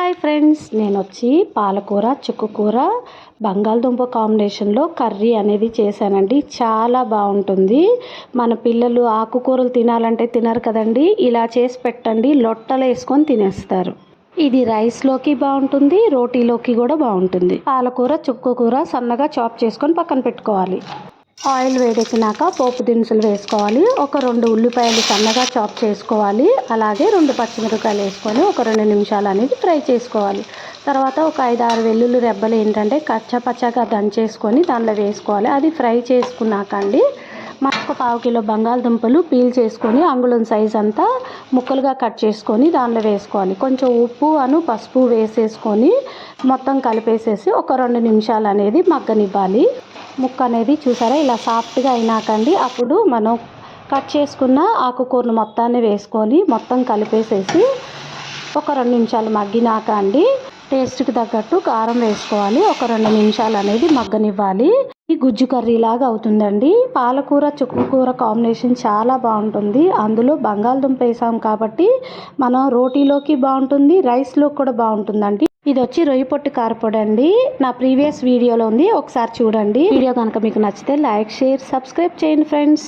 Hi friends నేను వచ్చి పాలకూర చుక్కుకూర బంగాళదుంప కాంబినేషన్లో కర్రీ అనేది చేశానండి. చాలా బాగుంటుంది. మన పిల్లలు ఆకుకూరలు తినాలంటే తినరు కదండి. ఇలా చేసి పెట్టండి లొట్టలు వేసుకొని తినేస్తారు. ఇది రైస్లోకి బాగుంటుంది రోటీలోకి కూడా బాగుంటుంది. పాలకూర చుక్కుకూర సన్నగా చాప్ చేసుకొని పక్కన పెట్టుకోవాలి. ఆయిల్ వేడెక్కినాక పోపు దినుసులు వేసుకోవాలి. ఒక రెండు ఉల్లిపాయలు సన్నగా చాప్ చేసుకోవాలి. అలాగే రెండు పచ్చిమిరపకాయలు వేసుకొని ఒక రెండు నిమిషాలు అనేది ఫ్రై చేసుకోవాలి. తర్వాత ఒక ఐదు ఆరు వెల్లుల్లి రెబ్బలు ఏంటంటే కచ్చపచ్చగా దంచేసుకొని దానిలో వేసుకోవాలి. అది ఫ్రై చేసుకున్నాక అండి మనకు పావు కిలో బంగాళదుంపలు పీల్ చేసుకొని అంగుళం సైజ్ అంతా ముక్కలుగా కట్ చేసుకొని దానిలో వేసుకోవాలి. కొంచెం ఉప్పు అను పసుపు వేసేసుకొని మొత్తం కలిపేసేసి ఒక రెండు నిమిషాలు అనేది మగ్గనివ్వాలి. ముక్క అనేది చూసారా? ఇలా సాఫ్ట్గా అయినాకండి. అప్పుడు మనం కట్ చేసుకున్న ఆకుకూరను మొత్తాన్ని వేసుకొని మొత్తం కలిపేసేసి ఒక రెండు నిమిషాలు మగ్గినాక అండి టేస్ట్కి తగ్గట్టు కారం వేసుకోవాలి. ఒక రెండు నిమిషాలు అనేది మగ్గనివ్వాలి. ఈ గుజ్జు కర్రీ లాగా అవుతుందండి. పాలకూర చుక్కకూర కాంబినేషన్ చాలా బాగుంటుంది. అందులో బంగాళదుంప వేసాం కాబట్టి మనం రోటీలోకి బాగుంటుంది రైస్లో కూడా బాగుంటుందండి. ఇది వచ్చి రొయ్యి పొట్టు కారపొడి అండి నా ప్రీవియస్ వీడియోలో ఉంది. ఒకసారి చూడండి. వీడియో కనుక మీకు నచ్చితే లైక్ షేర్ సబ్స్క్రైబ్ చేయండి ఫ్రెండ్స్.